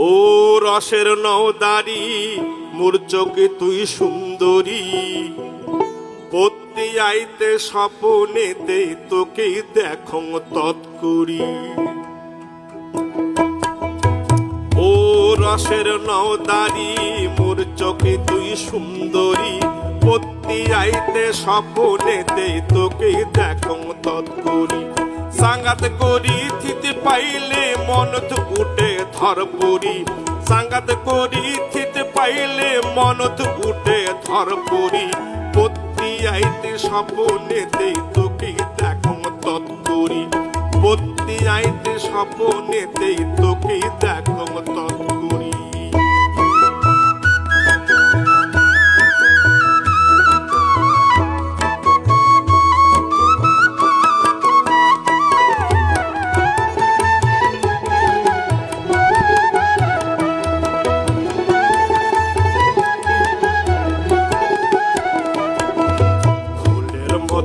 ও রসের নওদারি মোর চোখে তুই সুন্দরী। পত্তি আইতে স্বপনেতে তোকে দেখো তৎকরি। ও রসের নওদারি মোর চোখে তুই সুন্দরী। পত্তি আইতে স্বপনেতে তোকে দেখো তৎকরি। সাঙ্গাত করি থিতে পাইলে মন উঠে ধর পরি সাঙ্গাত করি থিতে পাইলে মন উঠে ধর পরি পত্তি আইতে স্বপনেতে তোকে দেখো তৎকরি পত্তি আইতে স্বপনেতে তোকে দেখো তৎকরি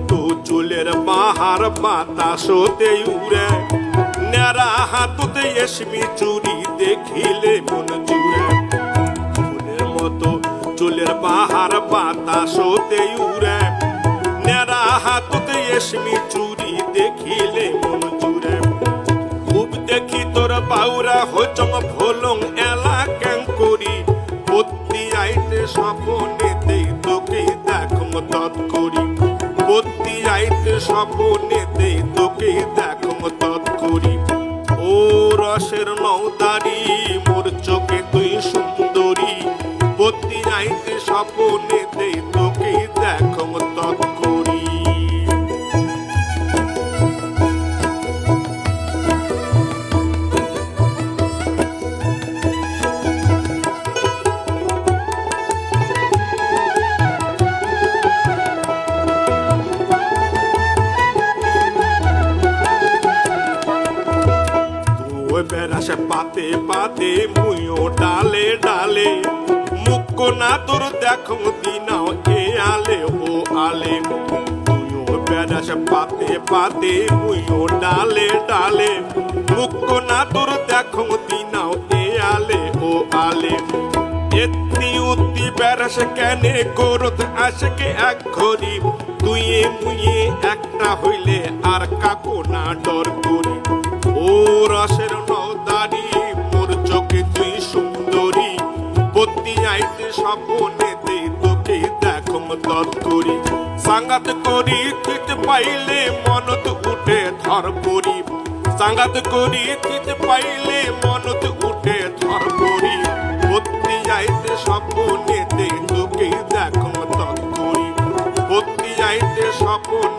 মতো চুলের বাহার বাতাসতে উড়ে। নেড়া হাততে এসমি চুরি দেখিলে মন জুড়ে। ফুলের মতো চুলের বাহার বাতাসতে উড়ে। নেড়া হাততে এসমি চুরি দেখিলে মন জুড়ে। খুব দেখি তোর বাউরা হচম ভোলং এলা ক্যাং করি পত্তি আইতে স্বপনেতে স্বপনেতে তোকে দেখো তৎকরি ও রসের নৌদারি মোর চোখে তুই সুন্দরী। পত্তি আইতে স্বপনেতে বেড়াসে পাতে পাতে মুইও ডালে ডালে। মুখ না তোর দেখো দিনাও এ আলে, ও আলে। বেড়াসে পাতে পাতে মুইও ডালে ডালে মুখ না তোর দেখো দিনাও এ আলে, ও আলে। এত্তি উত্তি বেড়াসে কেনে করত আশকে এক ঘড়ি তুইয়ে মুইয়ে একটা হইলে আর কাকো না ডর করি আইতে স্বপনেতে তোকে দেখম তৎ সাঙ্গাত করি তিত পাইলে মনত উঠে ধর পরি সাঙ্গাত করি তিত পাইলে মনত উঠে ধর পরি পত্তি আইতে স্বপনেতে তোকে দেখম তৎ করি পত্তি আইতে স্বপনেতে